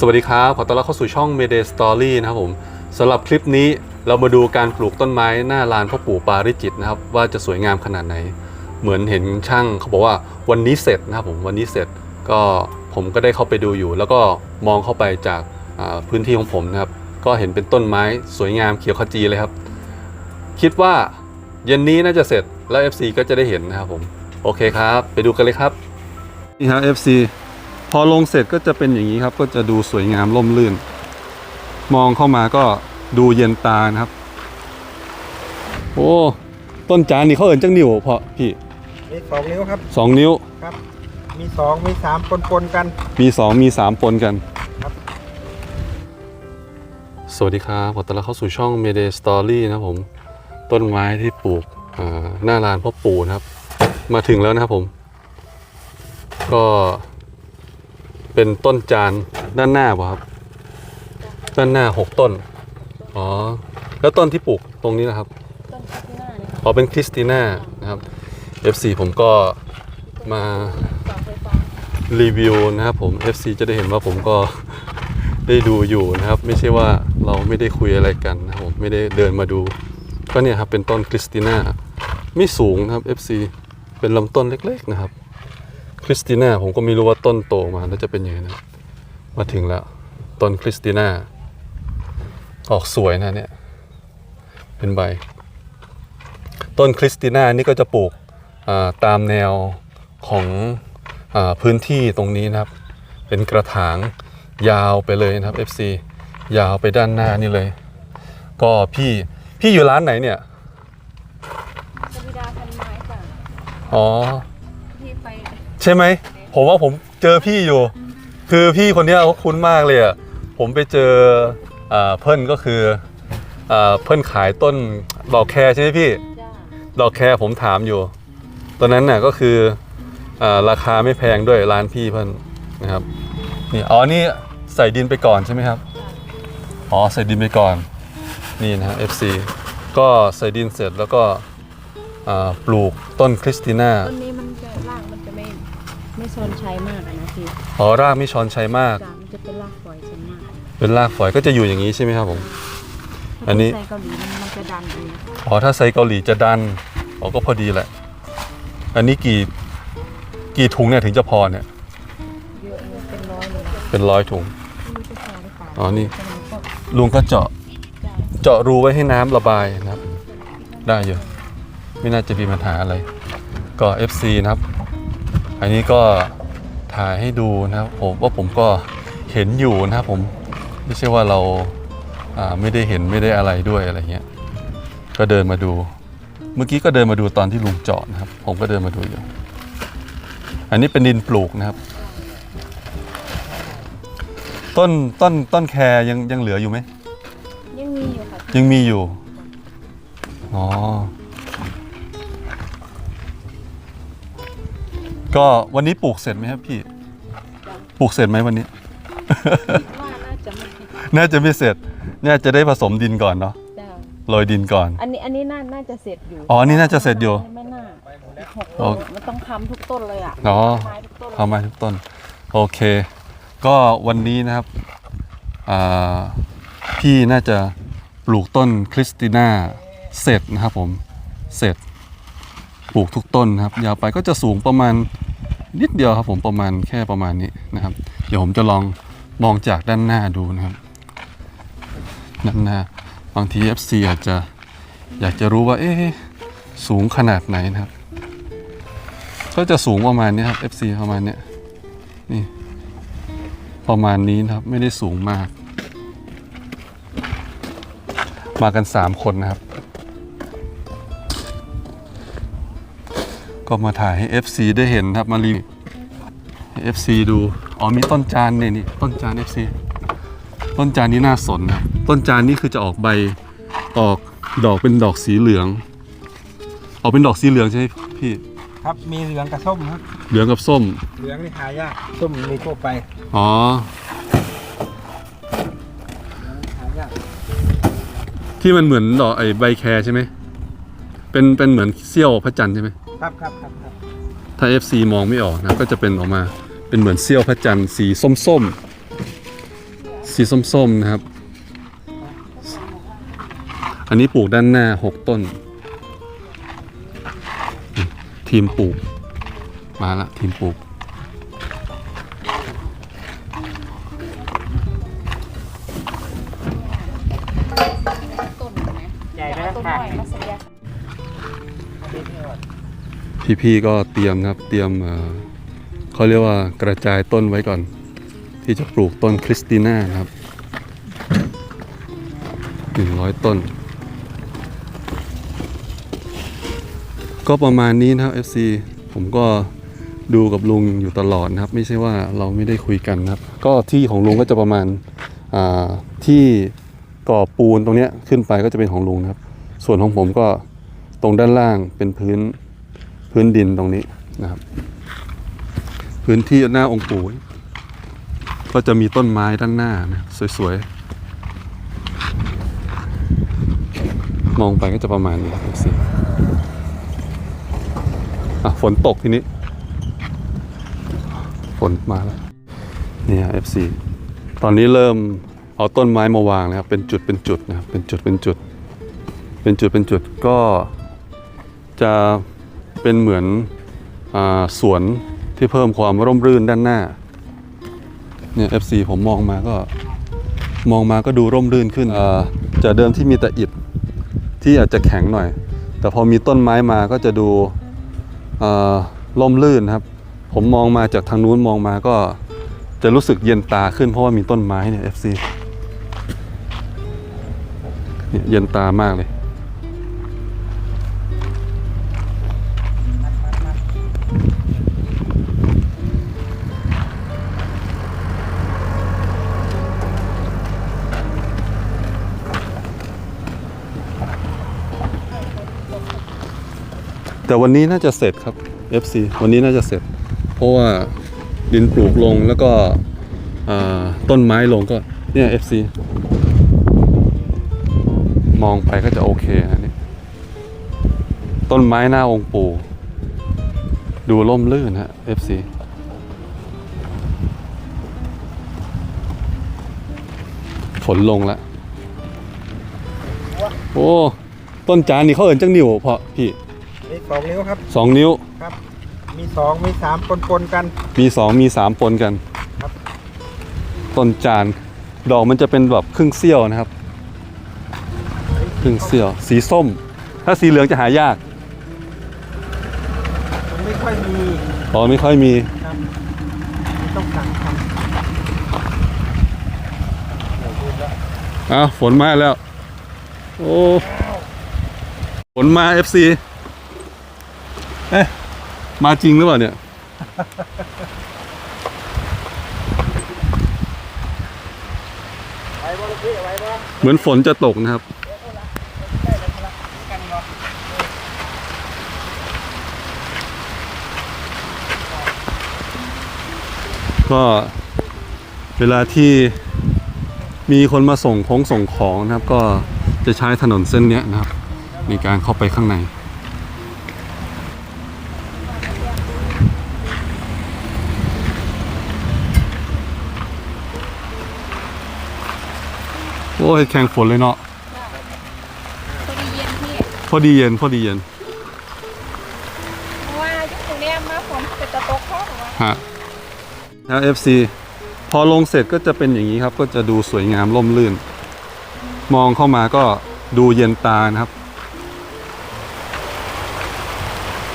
สวัสดีครับ ขอต้อนรับเข้าสู่ช่อง Mayday Story นะครับผมสำหรับคลิปนี้เรามาดูการปลูกต้นไม้หน้าลานพ่อปู่ปาริจิตนะครับ ว่าจะสวยงามขนาดไหน เหมือนเห็นช่างเขาบอกว่าวันนี้เสร็จนะครับผมวันนี้เสร็จก็ผมก็ได้เข้าไปดูอยู่ แล้วก็มองเข้าไปจากพื้นที่ของผมนะครับ ก็เห็นเป็นต้นไม้สวยงามเขียวขจีเลยครับ คิดว่าเย็นนี้น่าจะเสร็จแล้ว FC ก็จะได้เห็นนะครับผมโอเคครับ ไปดูกันเลยครับนี่ครับ FC อลงเสร็จก็จะเป็นอย่างนี้ครับ ก็จะดูสวยงามร่มรื่น มองเข้ามาก็ดูเย็นตานะครับ โอ้ต้นจานนี่เขาเอินจังนิ้วเพาะพี่มีสองนิ้วครับสองนิ้วครับ มีสองมีสามปนปนๆกัน มีสองมีสามปนกันครับสวัสดีครับขอต้อนรับเข้าสู่ช่อง Mayday Story นะครับผม ต้นไม้ที่ปลูกอ่าหน้าลานพ่อปู่นะครับ มาถึงแล้วนะครับผม ก็ เป็นต้นจานด้านหน้าป่ะครับ ด้านหน้าหกต้น อ๋อ แล้วต้นที่ปลูกตรงนี้นะครับ ต้นคาปิน่าเนี่ยค่ะอ๋อเป็นคริสติน่านะครับ FC ผมก็มาเสาไฟฟ้ารีวิวนะครับผม FC จะได้เห็นว่าผมก็ ได้ดูอยู่นะครับ ไม่ใช่ว่าเราไม่ได้คุยอะไรกันนะครับผมไม่ได้เดินมาดู ก็เนี่ยครับเป็นต้นคริสติน่าไม่สูงนะครับ FC เป็นลำต้นเล็กๆนะครับ คริสติน่าผมก็ไม่รู้ว่าต้นโตมาแล้วจะเป็นยังไงนะมาถึงแล้ว ต้นคริสติน่าออกสวยนะเนี่ย เป็นใบ ต้นคริสติน่านี่ก็จะปลูกอ่าตามแนวของอาพื้นที่ตรงนี้นะครับ เป็นกระถางยาวไปเลยนะครับ FC ยาวไปด้านหน้านี่เลย ก็พี่พี่อยู่ร้านไหนเนี่ยสวิดาพันไม้จ้ะอ๋อที่ไป ใช่ไหมผมว่าผมเจอพี่อยู่ คือพี่คนเนี้ยเขาคุ้นมากเลยอะผมไปเจออ่าเพิ่นก็คืออ่าเพิ่นขายต้นดอกแครใช่ไหมพี่ จ้าดอกแครผมถามอยู่ ตอนนั้นน่ะก็คืออาราคาไม่แพงด้วยร้านพี่เพิ่นนะครับนี่อ๋อนี่ใส่ดินไปก่อนใช่ไหมครับอ๋อใส่ดินไปก่อนนี่นะฮะ FC ก็ใส่ดินเสร็จแล้วก็อ่าปลูกต้นคริสติน่า ต้นนี้มันจะรากมันจะ ไม่ไม่ซอนใช้มากอะนะพี่อ๋อรากไม่ช้อนชัยมาก จ้ามันจะเป็นรากฝอยส่วนมากเป็นรากฝอยก็จะอยู่อย่างนี้ใช่ไหมครับผม อันนี้ ถ้าเป็ไซเกาหลีมันมันจะดันเองอ๋อถ้าไซเกาหลีจะดันอ๋อก็พอดีแหละ อันนี้กี่กี่ถุงเนี่ยถึงจะพอเนี่ย เยอะเลยเป็นร้อยเลยเป็นร้อยถุง ไม่รู้จะพอหรือเปล่าอ๋อนี่ แต่มันก็ลุงก็เจาะจ้าเจาะรูไว้ให้น้ำระบายนะครับ ได้อยู่ ไม่น่าจะมีปัญหาอะไร ก็ FC นะครับ อันนี้ก็ถ่ายให้ดูนะครับผมว่าผมก็เห็นอยู่นะครับผมไม่ใช่ว่าเราอ่าไม่ได้เห็นไม่ได้อะไรด้วยอะไรเงี้ยก็เดินมาดู เมื่อกี้ก็เดินมาดูตอนที่ลุงเจาะนะครับ ผมก็เดินมาดูอยู่ อันนี้เป็นดินปลูกนะครับ ต้นต้นต้นแครยังยังเหลืออยู่ไหมยังมีอยู่ค่ะยังมีอยู่อ๋อ ก็วันนี้ปลูกเสร็จไหมครับพี่ ปลูกเสร็จไหมวันนี้ ว่าน่าจะไม่น่าจะไม่เสร็จน่าจะได้ผสมดินก่อนเนาะจ้าโรยดินก่อน อันนี้อันนี้น่าน่าจะเสร็จอยู่อ๋ออันนี้น่าจะเสร็จอยู่ ไม่น่าหกโอ้ต้นมันต้องทำทุกต้นเลยอะอ๋อ ไม้ทุกต้นเลย เข้ามาทุกต้น โอเค ก็วันนี้นะครับอ่าพี่น่าจะปลูกต้นคริสติน่าเสร็จนะครับผมเสร็จปลูกทุกต้นนะครับยาวไปก็จะสูงประมาณ นิดเดียวครับผมประมาณแค่ประมาณนี้นะครับ เดี๋ยวผมจะลองมองจากด้านหน้าดูนะครับ ด้านหน้าบางที FC อาจจะอยากจะรู้ว่าเอ๊ะสูงขนาดไหนนะครับ ก็จะสูงประมาณนี้ครับ FC ประมาณเนี้ยนี่ประมาณนี้นะครับไม่ได้สูงมาก มากัน 3 คนนะครับ ก็มาถ่ายให้ FC ได้เห็นครับมารีวิวให้ FC ดู อ๋อมีต้นจานเนี่ยนี่ต้นจาน FC ต้นจานนี้น่าสนนะครับ ต้นจานนี่คือจะออกใบออกดอกเป็นดอกสีเหลือง ออกเป็นดอกสีเหลืองใช่ไหมพี่ ครับ มีเหลืองกับส้มครับ เหลืองกับส้ม เหลืองนี่หายาก ส้มมีทั่วไปอ๋อ หายาก ที่มันเหมือนดอกไอ้ใบแครใช่ไหมเป็นเป็นเหมือนเสี้ยวพระจันทร์ใช่ไหม ครับครับครับครับถ้า FC มองไม่ออกนะก็จะเป็นออกมาเป็นเหมือนเสี้ยวพระจันทร์สีส้มๆ สีส้มๆนะครับ อันนี้ปลูกด้านหน้า 6 ต้น ทีมปลูก มาละทีมปลูกต้นไหมใหญ่จะไหมเอาต้นค่ะน้อยมาเสีย พี่ๆก็เตรียมครับเตรียมเขาเรียกว่ากระจายต้นไว้ก่อน ที่จะปลูกต้นคริสติน่านะครับหนึ่งร้อยต้น ก็ประมาณนี้นะครับ FC ผมก็ดูกับลุงอยู่ตลอดนะครับ ไม่ใช่ว่าเราไม่ได้คุยกันนะครับ ก็ที่ของลุงก็จะประมาณาที่ก่อปูนตรงนี้ขึ้นไปก็จะเป็นของลุงนะครับ ส่วนของผมก็ตรงด้านล่างเป็นพื้น พื้นดินตรงนี้นะครับ พื้นที่หน้าองค์ปู่ก็จะมีต้นไม้ด้านหน้านะสวยๆ มองไปก็จะประมาณนี้ครับสิอะฝนตกทีนี้ ฝนมาแล้วเนี่ย FC ตอนนี้เริ่มเอาต้นไม้มาวางแล้วครับ เป็นจุดเป็นจุดนะครับเป็นจุดเป็นจุด เป็นจุดเป็นจุดก็จะ เป็นเหมือนอสวนที่เพิ่มความร่มรื่นด้านหน้าเนี่ย FC ผมมองมาก็มองมาก็ดูร่มรื่นขึ้นจากเดิมที่มีแต่อิฐที่อาจจะแข็งหน่อย แต่พอมีต้นไม้มาก็จะดูร่มรื่นครับ ผมมองมาจากทางนู้นมองมาก็จะรู้สึกเย็นตาขึ้นเพราะว่ามีต้นไม้เนี่ย FC เนี่ยเย็นตามากเลย แต่วันนี้น่าจะเสร็จครับ FC วันนี้น่าจะเสร็จ เพราะว่าดินปลูกลงแล้วก็ต้นไม้ลงก็เนี่ย FC มองไปก็จะโอเคนะนี่ต้นไม้หน้าองค์ปู่ดูร่มรื่นฮะ FC ฝนลงแล้ว โอ้ ต้นจานนี่เขาเอินจังนิวเพาะพี่ สองนิ้วครับสองนิ้วครับ มีสองมีสามปนปนๆกัน มีสองมีสามปนกันครับ ต้นจานดอกมันจะเป็นแบบครึ่งเสี้ยวนะครับ ครึ่งเสี้ยวสีส้ม ถ้าสีเหลืองจะหายาก มันไม่ค่อยมีอ๋อไม่ค่อยมีครับไม่ต้องสั่งทำเดี๋ยวดูแล้วอ้าวฝนมาแล้ว โอ้ ฝนมา FC เอ๊ะมาจริงหรือเปล่าเนี่ย ไว้บ่ลูกพี่ไว้บ่เหมือนฝนจะตกนะครับกันบ่ก็เวลาที่มีคนมาส่งของส่งของนะครับ ก็จะใช้ถนนเส้นเนี้ยนะครับ ในการเข้าไปข้างใน อ้ยแข่งฝนเลยเนาะพอดีเย็นพี่ พอดีเย็นพอดีเย็นเพราะว่ายุคตรงเนี้ยมาฝนเป็นตะตกข้อหรือว่าฮะแล้ว FC พอลงเสร็จก็จะเป็นอย่างนี้ครับ ก็จะดูสวยงามร่มรื่น มองเข้ามาก็ดูเย็นตานะครับ